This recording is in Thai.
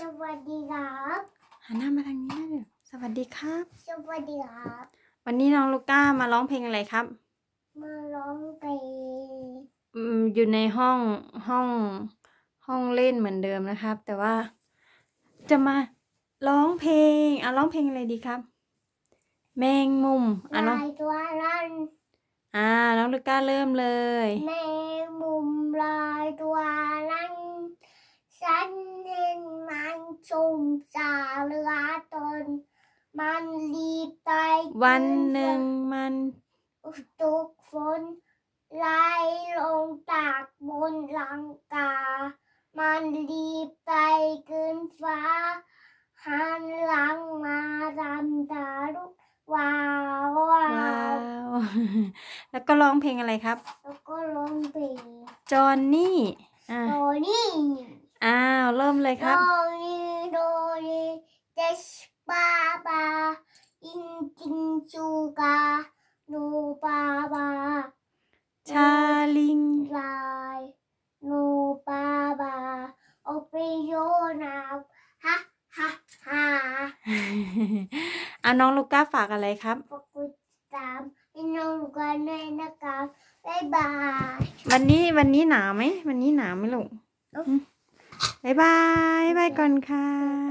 สวัสดีครับหันหน้ามาทางนี้นะเดี๋ยวสวัสดีครับ สวัสดีครับวันนี้น้องลูก้ามาร้องเพลงอะไรครับ มาร้องเพลงอืมอยู่ในห้องห้องห้องเล่นเหมือนเดิมนะครับ แต่ว่าจะมาร้องเพลงอะร้องเพลงอะไรดีครับ แมงมุมอะน้องลายตัวรันอ่าน้องลูก้าเริ่มเลย แมงมุมลายตัวรันฉันเห็นมัน ชุมสาเรือตน มันรีบไปวันหนึ่งมันตุกฝนไหลลงตากบนหลังกา มันรีบไปขึ้นฟ้า หันหลังมาดำตาลุกว้าวว้าว้าววแล้วก็ร้องเพลงอะไรครับ แล้วก็ร้องเพลงจอนนี่อ่าโดนี่ อ้าว เริ่มเลยโดครับนี่โดนี่ เดชปาบาอินจินจูกาโนปาบาชาลิงลายโนปาบาโอเปโยนาฮ่าฮ่าฮ่าเอาน้องลูก้าฝากอะไรครับขอบคุณตามให้น้องกันด้วยนะครับบ๊ายบายวันนี้วันนี้หนาวไหมวันนี้หนาวไหมลูกเอ้าอืมบ๊ายบายบ๊ายบายก่อนค่ะ